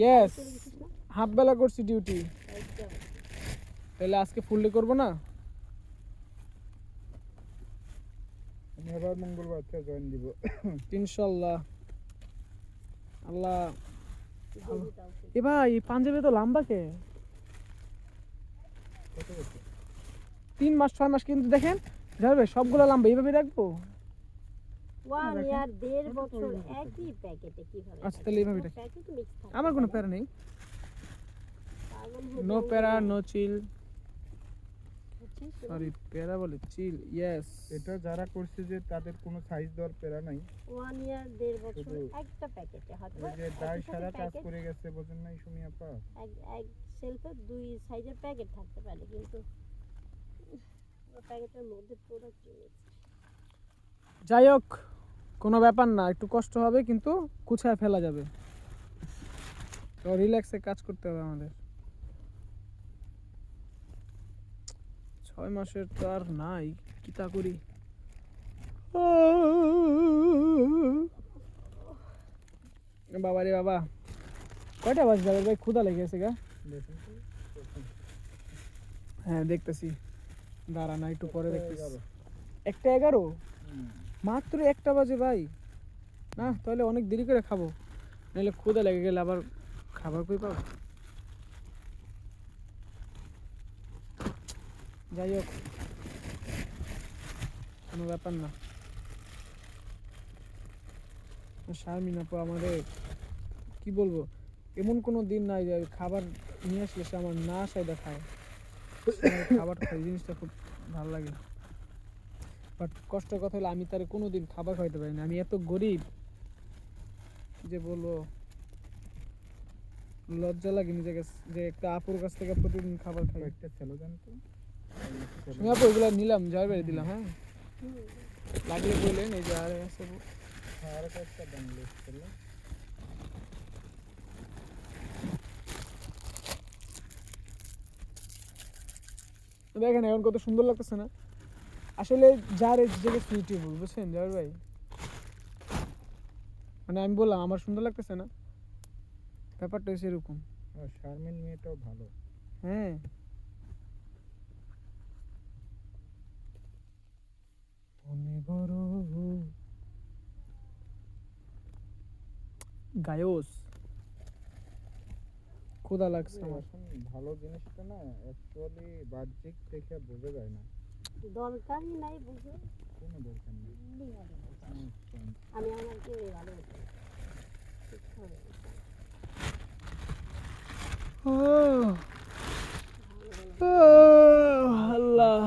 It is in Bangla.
ইয়েস হাফ বেলা করছি ডিউটি তাহলে আজকে ফুল ডে করব না? আমি আবার মঙ্গলবার থেকে জয়েন দিব। ইনশাল্লাহ। আল্লাহ। এ ভাই পাঞ্জাবে তো লম্বা কে? তিন মাস ছয় মাস কিন্তু দেখেন যাবে সবগুলো লম্বা এইভাবে রাখব? ওয়ান ইয়ার দেড় বছর একই প্যাকেটে কীভাবে আচ্ছা, তাহলে এইভাবে রাখি। প্যাকেট মিক্স থাকে আমার কোনো প্যারা নেই। নো প্যারা নো চিল সরি প্যারা বলে চিল ইয়েস এটা যারা করছে যে তাদের কোনো সাইজ দেওয়ার পেরা নাই। ওয়ান ইয়ার দেড় বছর একটা প্যাকেটে হয়তো যে দায় সারা কাজ করে গেছে বোঝেন নাই সুমি আপা। এক এক শেলফে দুই সাইজের প্যাকেট থাকতে পারে কিন্তু প্যাকেটের মধ্যে প্রোডাক্ট যাই হোক কোনো ব্যাপার না, একটু কষ্ট হবে কিন্তু কুছায় ফেলা যাবে। তো রিল্যাক্সে কাজ করতে হবে আমাদের। ছয় মাসের তো আর নাই কিতা করি? বাবা রে বাবা, কয়টা বাজে যাবে ভাই? ক্ষুদা লেগে গেছে গা। তো? হ্যাঁ দেখতেছি। দাঁড়া না, একটু পরে দেখতেছি। একটা এগারো। মাত্র একটা বাজে ভাই। না, তাহলে অনেক দেরি করে খাব। নাহলে ক্ষুদা লেগে গেলে আবার খাবার কই পাবো? যাই হোক, কোনো ব্যাপার না। শারমিন আপু, আমাদের কি বলব, এমন কোনো দিন নাই যে খাবার নিয়ে আসলে সে আমার না আসায় দেখায়। খাবার খাই জিনিসটা খুব ভালো লাগে। বাট কষ্টের কথা হলো আমি তার কোনো দিন খাবার খাইতে পারি না। আমি এত গরিব যে বলব লজ্জা লাগে নিজের কাছে যে একটা আপুর কাছ থেকে প্রতিদিন খাবার খাই। কয়েকটা ছিল জানতো তুমি আপু এগুলো নিলাম যার বেড়ে দিলাম হ্যাঁ। লাগলে বললেন এই যে আর আছে আর কয়েকটা দাম লিস্ট করলাম। দেখেন এখন কত সুন্দর লাগতেছে না? আসলে যার এই জায়গায় সুইটেবল বুঝছেন? যার ভাই। মানে আমি বললাম আমার সুন্দর লাগতেছে না। ব্যাপারটা হচ্ছে এরকম। শারমিন মেয়েটাও ভালো। হ্যাঁ। গায়স। ক্ষুধা লাগছে আমার। ভালো জিনিসটা না অ্যাকচুয়ালি বাহ্যিক দেখে বোঝা যায় না। দরকারই নাই বুঝে কোনো দরকার নেই। আমি আমাকে ভালো না। আল্লাহ